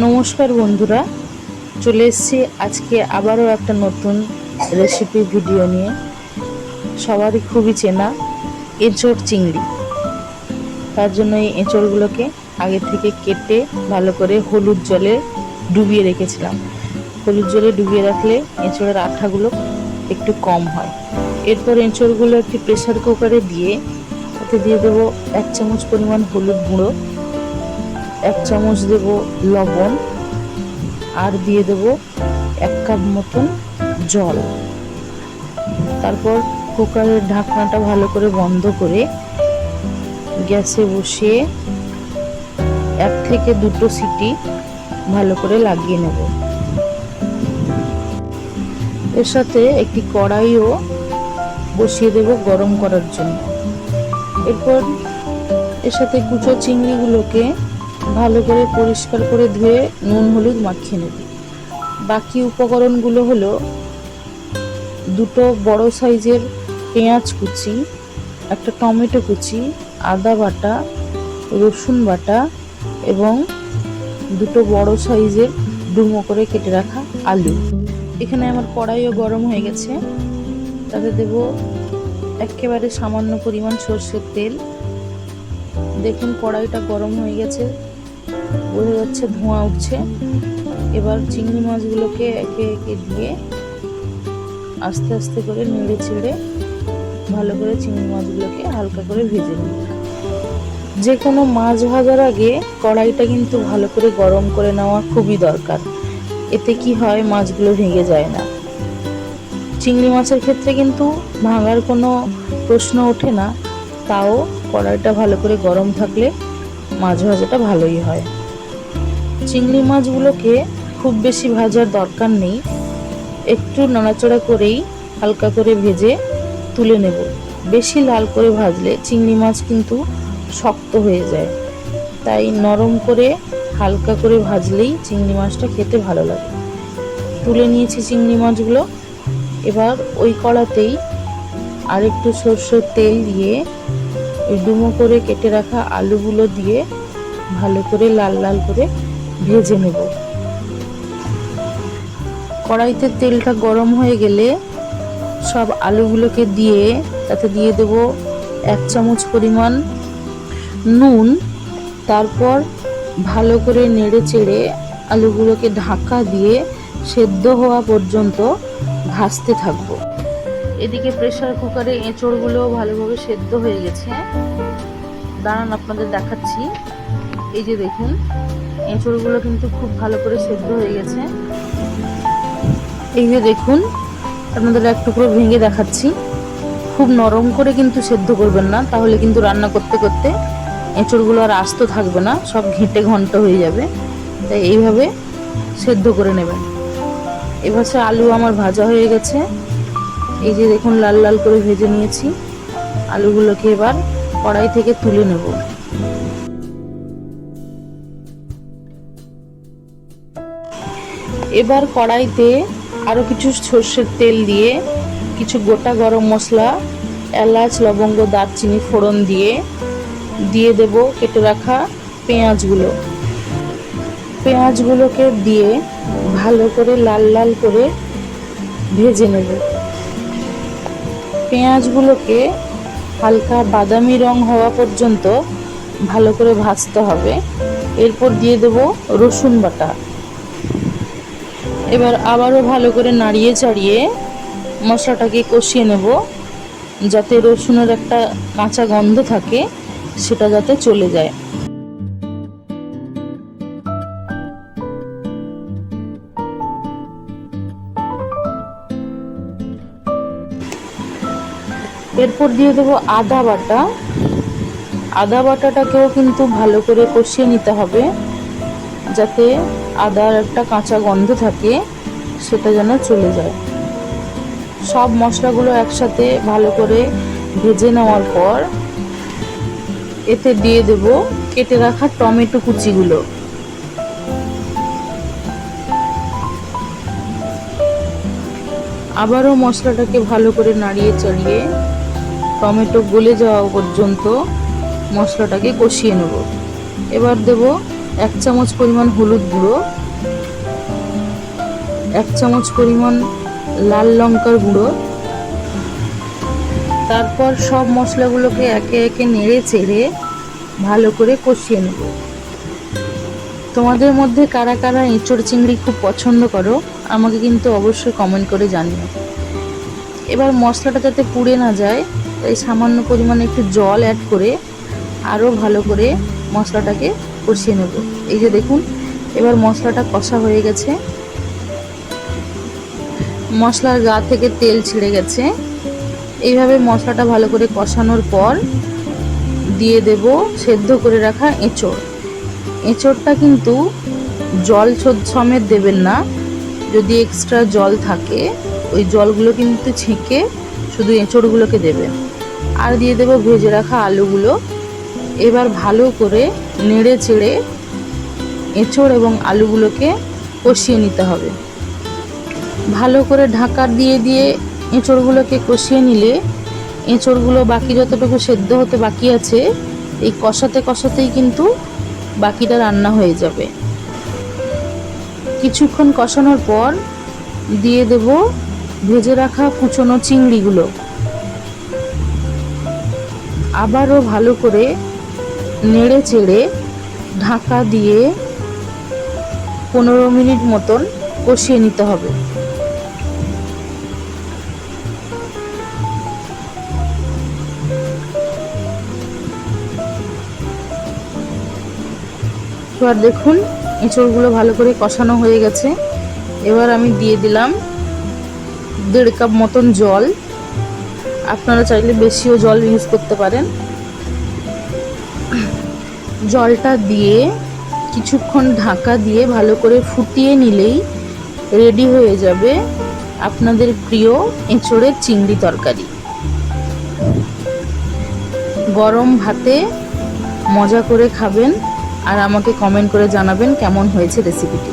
নমস্কার বন্ধুরা, চলে এসেছি আজকে আবারও একটা নতুন রেসিপি ভিডিও নিয়ে। সবারই খুবই চেনা এঁচড় চিংড়ি। তার জন্য এই এঁচড়গুলোকে আগে থেকে কেটে ভালো করে হলুদ জলে ডুবিয়ে রেখেছিলাম। হলুদ জলে ডুবিয়ে রাখলে এঁচড়ের আঠাগুলো একটু কম হয়। এরপর এঁচড়গুলো একটি প্রেসার কুকারে দিয়ে তাতে দিয়ে দেবো এক চামচ পরিমাণ হলুদ গুঁড়ো। এক চামচ দেব লবণ আর দিয়ে দেব এক কাপ মতন জল। তারপর কুকারের ঢাকনাটা ভালো করে বন্ধ করে গ্যাসে বসিয়ে এক থেকে দুটো সিটি ভালো করে লাগিয়ে নেব। এর সাথে একটি কড়াইও বসিয়ে দেব গরম করার জন্য। এরপর এর সাথে কুচো চিংড়িগুলোকে ভালো করে পরিষ্কার করে ধুয়ে নুন, হলুদ মাখিয়ে নেব। বাকি উপকরণগুলো হলো দুটো বড় সাইজের পেঁয়াজ কুচি, একটা টমেটো কুচি, আদা বাটা, রসুন বাটা এবং দুটো বড় সাইজের ডুমো করে কেটে রাখা আলু। এখানে আমার কড়াইও গরম হয়ে গেছে। তাতে দেব একেবারে সামান্য পরিমাণ সর্ষের তেল। দেখুন কড়াইটা গরম হয়ে গেছে। বোঝা যাচ্ছে, ধোঁয়া উঠছে। এবার চিংড়ি মাছগুলোকে একে একে দিয়ে আস্তে আস্তে করে নেড়ে ছেড়ে ভালো করে চিংড়ি মাছগুলোকে হালকা করে ভেজে নিই। যে কোনো মাছ ভাজার আগে কড়াইটা কিন্তু ভালো করে গরম করে নেওয়া খুবই দরকার। এতে কি হয়, মাছগুলো ভেঙে যায় না। চিংড়ি মাছের ক্ষেত্রে কিন্তু ভাঙার কোনো প্রশ্ন ওঠে না। তাও কড়াইটা ভালো করে গরম থাকলে মাছ ভাজাটা ভালোই হয়। চিংড়ি মাছগুলোকে খুব বেশি ভাজার দরকার নেই। একটু নড়াচড়া করেই হালকা করে ভেজে তুলে নেব। বেশি লাল করে ভাজলে চিংড়ি মাছ কিন্তু শক্ত হয়ে যায়। তাই নরম করে হালকা করে ভাজলেই চিংড়ি মাছটা খেতে ভালো লাগে। তুলে নিয়েছি চিংড়ি মাছগুলো। এবার ওই কড়াতেই আরেকটু সর্ষের তেল দিয়ে ডুমো করে কেটে রাখা আলুগুলো দিয়ে ভালো করে লাল লাল করে ভেজে নেব। কড়াইতে তেলটা গরম হয়ে গেলে সব আলুগুলোকে দিয়ে তাতে দিয়ে দেব এক চামচ পরিমাণ নুন। তারপর ভালো করে নেড়ে চেড়ে আলুগুলোকে ঢাকা দিয়ে সেদ্ধ হওয়া পর্যন্ত ভাজতে থাকব। এদিকে প্রেসার কুকারে এঁচড়গুলো ভালোভাবে সেদ্ধ হয়ে গেছে। দাঁড়ান, আপনাদের দেখাচ্ছি। এই যে দেখুন, এঁচড়গুলো কিন্তু খুব ভালো করে সেদ্ধ হয়ে গেছে। এই যে দেখুন, আপনাদের এক টুকরো ভেঙে দেখাচ্ছি। খুব নরম করে কিন্তু সেদ্ধ করবেন না, তাহলে কিন্তু রান্না করতে করতে এঁচড়গুলো আর আস্ত থাকবে না, সব ঘেঁটে ঘন্ট হয়ে যাবে। তাই এইভাবে সেদ্ধ করে নেবেন। এবার সে আলু আমার ভাজা হয়ে গেছে। এই যে দেখুন, লাল লাল করে ভেজে নিয়েছি। আলুগুলোকে এবার কড়াই থেকে তুলে নেব। এবার কড়াইতে আরও কিছু সর্ষের তেল দিয়ে কিছু গোটা গরম মশলা, এলাচ, লবঙ্গ, দারচিনি, ফোড়ন দিয়ে দিয়ে দেব কেটে রাখা পেঁয়াজগুলো। পেঁয়াজগুলোকে দিয়ে ভালো করে লাল লাল করে ভেজে নেব। পেঁয়াজগুলোকে হালকা বাদামি রং হওয়া পর্যন্ত ভালো করে ভাজতে হবে। এরপর দিয়ে দেব রসুন বাটা। এবার আবারও ভালো করে নাড়িয়ে চাড়িয়ে মশলাটাকে কষিয়ে নেব, যাতে রসুনের একটা কাঁচা গন্ধ থাকে, সেটা যাতে চলে যায়। এরপর দিয়ে দেবো আদা বাটা। আদা বাটাটাকেও কিন্তু ভালো করে কষিয়ে নিতে হবে। যাতে আদার একটা কাঁচা গন্ধ থাকে, সেটা যেন চলে যায়। সব মশলাগুলো একসাথে ভালো করে ভেজে নেওয়ার পর, এতে দিয়ে দেব কেটে রাখা টমেটো কুচিগুলো। আবারও মশলাটাকে ভালো করে নাড়িয়ে চাড়িয়ে টমেটো গলে যাওয়া পর্যন্ত মশলাটাকে কষিয়ে নেব। এবার দেব এক চামচ পরিমাণ হলুদ গুঁড়ো, এক চামচ পরিমাণ লাল লঙ্কার গুঁড়ো। তারপর সব মশলাগুলোকে একে একে নেড়ে চেড়ে ভালো করে কষিয়ে নেব। তোমাদের মধ্যে কারা কারা এঁচড় চিংড়ি খুব পছন্দ করো, আমাকে কিন্তু অবশ্যই কমেন্ট করে জানিও। এবার মশলাটা যাতে পুড়ে না যায়, তাই সামান্য পরিমাণে একটু জল অ্যাড করে আরও ভালো করে মশলাটাকে কষিয়ে নেব। এই যে দেখুন, এবার মশলাটা কষা হয়ে গেছে। মশলার গা থেকে তেল ছেড়ে গেছে। এইভাবে মশলাটা ভালো করে কষানোর পর দিয়ে দেব সেদ্ধ করে রাখা এঁচড়। এঁচড়টা কিন্তু জল সমেত দেবেন না। যদি এক্সট্রা জল থাকে, ওই জলগুলো কিন্তু ছেঁকে শুধু এঁচড়গুলোকে দেবেন। আর দিয়ে দেবো ভেজে রাখা আলুগুলো। এবার ভালো করে নেড়ে চেড়ে এঁচড় এবং আলুগুলোকে কষিয়ে নিতে হবে। ভালো করে ঢাকা দিয়ে দিয়ে এঁচড়গুলোকে কষিয়ে নিলে এঁচড়গুলো বাকি যতটুকু সেদ্ধ হতে বাকি আছে, এই কষাতে কষাতেই কিন্তু বাকিটা রান্না হয়ে যাবে। কিছুক্ষণ কষানোর পর দিয়ে দেব ভেজে রাখা কুচনো চিংড়িগুলো। আবারও ভালো করে নেড়ে চেড়ে ঢাকা দিয়ে পনেরো মিনিট মতন কষিয়ে নিতে হবে। এবার দেখুন, এঁচড়গুলো ভালো করে কষানো হয়ে গেছে। এবার আমি দিয়ে দিলাম দেড় কাপ মতন জল। আপনারা চাইলে বেশিও জল ইউজ করতে পারেন। জলটা দিয়ে কিছুক্ষণ ঢাকা দিয়ে ভালো করে ফুটিয়ে নিলেই রেডি হয়ে যাবে আপনাদের প্রিয় এঁচড়ের চিংড়ি তরকারি। গরম ভাতে মজা করে খাবেন আর আমাকে কমেন্ট করে জানাবেন কেমন হয়েছে রেসিপিটি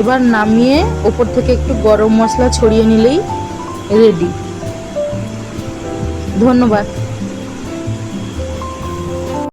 এবার নামিয়ে ওপর থেকে একটু গরম মশলা ছড়িয়ে নিলেই রেডি ধন্যবাদ।